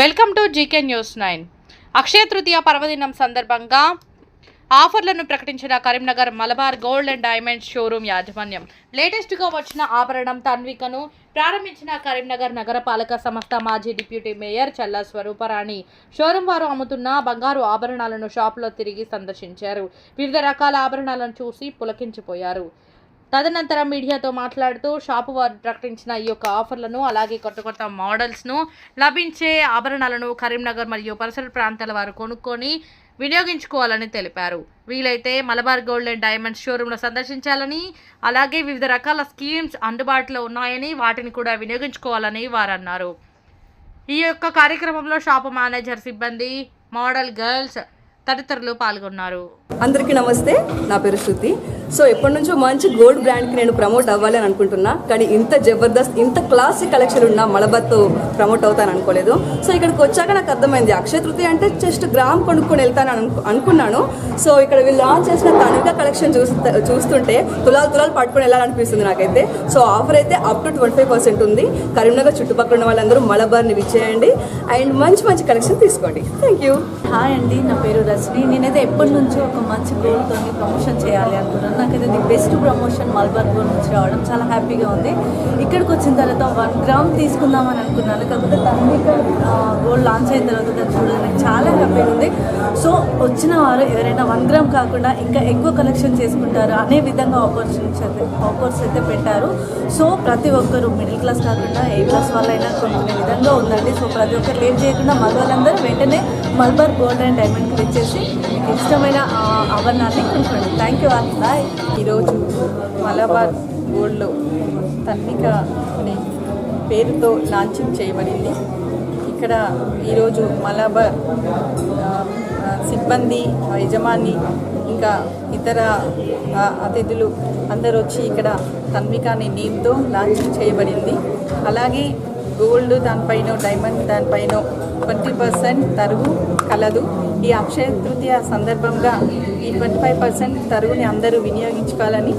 Welcome to GK news nine. Akshaya Tritiya పర్వదినం సందర్భంగా ఆఫర్లను ప్రకటించిన Karimnagar Malabar gold and diamond showroom యాజమాన్యం. లేటెస్ట్గా వచ్చిన ఆభరణం తన్వికను ప్రారంభించిన కరీంనగర్ నగరపాలక సంస్థ మాజీ deputy mayor Challa Swarooparani showroom వారు అమ్ముతున్న బంగారు ఆభరణాలను షాపులో తిరిగి సందర్శించారు. వివిధ రకాల ఆభరణాలను చూసి పులకించిపోయారు. తదనంతరం మీడియాతో మాట్లాడుతూ షాపు వారు ప్రకటించిన ఈ యొక్క ఆఫర్లను అలాగే కొత్త కొత్త మోడల్స్ను లభించే ఆభరణాలను కరీంనగర్ మరియు పరిసర ప్రాంతాల వారు కొనుక్కొని వినియోగించుకోవాలని తెలిపారు. వీలైతే మలబార్ గోల్డ్ అండ్ డైమండ్స్ షోరూంలో సందర్శించాలని అలాగే వివిధ రకాల స్కీమ్స్ అందుబాటులో ఉన్నాయని వాటిని కూడా వినియోగించుకోవాలని వారు అన్నారు ఈ యొక్క కార్యక్రమంలో షాపు మేనేజర్ సిబ్బంది మోడల్ గర్ల్స్ తదితరులు పాల్గొన్నారు. అందరికీ నమస్తే నా పేరు శృతి. సో ఎప్పటి నుంచో మంచి గోల్డ్ బ్రాండ్కి నేను ప్రమోట్ అవ్వాలి అని అనుకుంటున్నా కానీ ఇంత జబర్దస్త్ ఇంత క్లాసిక్ కలెక్షన్ ఉన్న మలబార్తో ప్రమోట్ అవుతాను అనుకోలేదు. సో ఇక్కడికి వచ్చాక నాకు అర్థమైంది అక్షయ తృతీయ అంటే జస్ట్ గ్రామ్ కొనుక్కొని వెళ్తాను అనుకు అనుకున్నాను. సో ఇక్కడ వీళ్ళు లాంచ్ చేసిన తనిక కలెక్షన్ చూస్తే చూస్తుంటే తులాలు తులాలు పట్టుకొని వెళ్ళాలనిపిస్తుంది నాకైతే. సో ఆఫర్ అయితే up to twenty five percent ఉంది. కరీంనగర్ చుట్టుపక్కల ఉన్న వాళ్ళందరూ మలబార్ని విచ్చేయండి అండ్ మంచి మంచి కలెక్షన్ తీసుకోండి. థ్యాంక్ యూ హాయ్ అండి నా పేరు రజని. నేనైతే ఎప్పటి నుంచో ఒక మంచి గోల్తో ప్రమోషన్ చేయాలి అనుకున్నాను. నాకైతే the best promotion Malabar gold నుంచి రావడం చాలా హ్యాపీగా ఉంది. ఇక్కడికి వచ్చిన తర్వాత వన్ గ్రామ్ తీసుకుందామని అనుకున్నాను. కాకపోతే దాన్ని లాంచ్ అయిన తర్వాత దాన్ని చూడడం నాకు చాలా హ్యాపీగా ఉంది. సో వచ్చిన వారు ఎవరైనా వన్ గ్రామ్ కాకుండా ఇంకా ఎక్కువ కలెక్షన్ చేసుకుంటారు అనే విధంగా ఆపర్చునిటీస్ అయితే ఆఫర్స్ అయితే పెట్టారు. సో ప్రతి ఒక్కరు మిడిల్ క్లాస్ కాకుండా ఏ క్లాస్ వాళ్ళైనా కొనుక్కునే విధంగా ఉందండి. సో ప్రతి ఒక్కరు లేట్ చేయకుండా మగవాళ్ళందరూ వెంటనే మల్బార్ గోల్డ్ అండ్ డైమండ్కి వచ్చేసి మీకు ఇష్టమైన ఆ, ఆభరణాన్ని కొనుక్కోండి. థ్యాంక్ యూ ఆల్ బాయ్ ఈరోజు మలబార్ గోల్డ్లో తన్నిక అనే పేరుతో లాంచింగ్ చేయబడింది. ఇక్కడ ఈరోజు మలబార్ సిబ్బంది యజమాని ఇంకా ఇతర అతిథులు అందరూ వచ్చి ఇక్కడ తన్విక అనే నేమ్తో లాంచింగ్ చేయబడింది. అలాగే గోల్డ్ దానిపైన డైమండ్ దానిపైన ట్వంటీ పర్సెంట్ తరుగు కలదు. ఈ అక్షయ తృతీయ సందర్భంగా ఈ ట్వంటీ ఫైవ్ పర్సెంట్ తరుగుని అందరూ వినియోగించుకోవాలని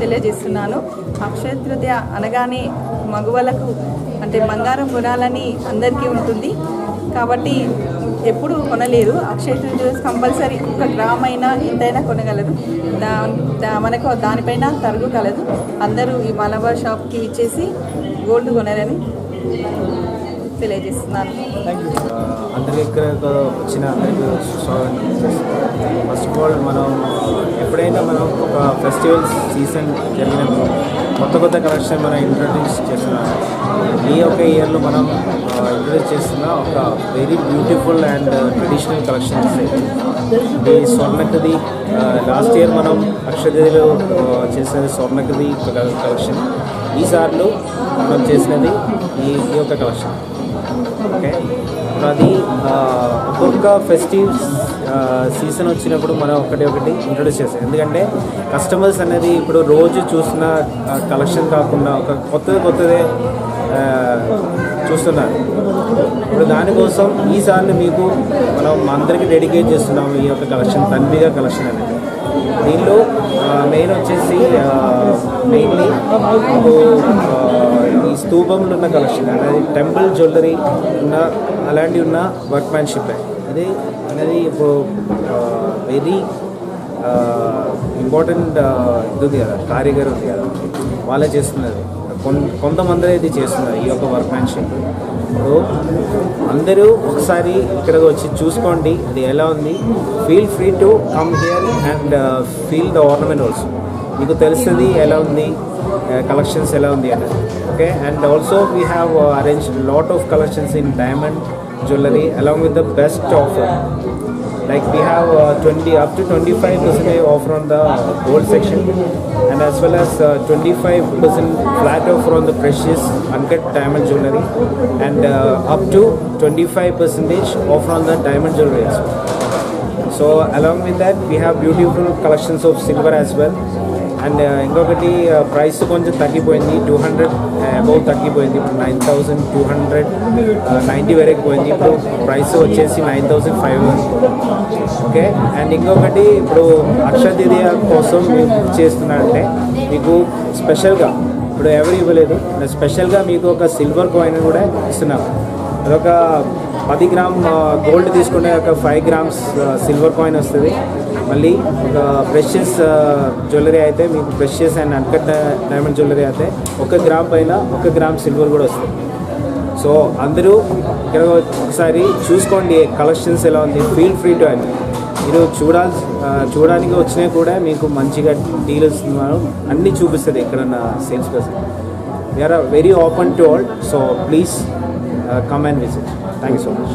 తెలియజేస్తున్నాను. అక్షయ తృతీయ అనగానే మగువలకు అంటే బంగారం కొనాలని అందరికీ ఉంటుంది. కాబట్టి ఎప్పుడు కొనలేరు అక్షయ తృతీయ కంపల్సరీ ఒక గ్రామ్ అయినా ఎంతైనా కొనగలరు. దా దా- మనకు దానిపైన తరుగు కలదు. అందరూ ఈ మలబార్ షాప్కి ఇచ్చేసి గోల్డ్ కొనాలని. తెలియజేస్తున్నాను uh, అందరి దగ్గర వచ్చిన అందరికీ స్వాగతం. ఫస్ట్ ఆఫ్ ఆల్ మనం ఎప్పుడైనా మనం ఒక ఫెస్టివల్ సీజన్ జరిగినప్పుడు కొత్త కొత్త కలెక్షన్ మనం ఇంట్రడ్యూస్ చేస్తున్నాం. ఈ ఒక ఇయర్లో మనం uh, ఇంట్రడ్యూస్ చేస్తున్న ఒక very beautiful and traditional collections ఈ స్వర్ణకది లాస్ట్ uh, ఇయర్ మనం అక్షదేవిలో చేసిన స్వర్ణకది కలెక్షన్ ఈసార్లు మనం చేసినది ఈ యొక్క కలెక్షన్ ఓకే. ఇప్పుడు అది ఒక్కొక్క ఫెస్టివ్ సీజన్ వచ్చినప్పుడు మనం ఒకటి ఒకటి ఇంట్రొడ్యూస్ చేస్తాం. ఎందుకంటే కస్టమర్స్ అనేది ఇప్పుడు రోజు చూసిన కలెక్షన్ కాకుండా ఒక కొత్తది కొత్తదే చూస్తున్నారు. ఇప్పుడు దానికోసం ఈసారి మీకు మనం అందరికీ డెడికేట్ చేస్తున్నాం ఈ యొక్క కలెక్షన్ తన్విగా కలెక్షన్ అనేది. దీనిలో మెయిన్ వచ్చేసి మెయిన్లీ ఈ స్తూపంలో ఉన్న కలెక్షన్ అనేది టెంపుల్ జ్యువెలరీ ఉన్న అలాంటివి ఉన్న వర్క్మెన్షిప్ ఇది అనేది ఇప్పుడు వెరీ ఇంపార్టెంట్ ఇది ఉంది కదా కారీగర్ ఉంది కదా వాళ్ళే చేస్తున్నది కొంతమంది ఇది చేస్తున్నారు ఈ యొక్క వర్క్ మ్యాన్షిప్ సో అందరూ ఒకసారి ఇక్కడికి వచ్చి చూసుకోండి అది ఎలా ఉంది. Feel free to come here and feel the ornament also మీకు తెలుస్తుంది ఎలా ఉంది uh, కలెక్షన్స్ ఎలా ఉంది అనేది okay and also we have arrange lot of collections in diamond jewellery along with the best offer like we have uh, 20 up to 25 percent offer on the gold section and as well as uh, 25 percent flat offer on the precious uncut diamond jewelry and uh, up to 25 percentage offer on the diamond jewelry as well so along with that we have beautiful collections of silver as well and ఇంకొకటి price కొంచెం తగ్గిపోయింది two hundred above తగ్గిపోయింది ఇప్పుడు nine thousand two hundred ninety వరకు పోయింది. ఇప్పుడు price వచ్చేసి nine thousand five okay? And ఇంకొకటి ఇప్పుడు అక్షతీయ కోసం మీరు చేస్తున్నారంటే మీకు స్పెషల్గా ఇప్పుడు ఎవరు ఇవ్వలేదు స్పెషల్గా మీకు ఒక సిల్వర్ కాయిన్ కూడా ఇస్తున్నాం అదొక పది గ్రామ్ గోల్డ్ తీసుకుంటే ఒక ఫైవ్ గ్రామ్స్ సిల్వర్ కాయిన్ వస్తుంది. మళ్ళీ ఒక ప్రెషియస్ జ్యువెలరీ అయితే మీకు precious and uncut diamond jewellery అయితే ఒక గ్రామ్ పైన ఒక గ్రామ్ సిల్వర్ కూడా వస్తుంది. సో అందరూ ఇక్కడ ఒకసారి చూసుకోండి కలెక్షన్స్ ఎలా ఉంది. ఫీల్ ఫ్రీ టు అండ్ మీరు చూడాల్సి చూడడానికి వచ్చినా కూడా మీకు మంచిగా డీల్ ఇస్తున్నారు అన్నీ చూపిస్తుంది ఎక్కడన్నా sales person we are very open to all so please come and visit thank you so much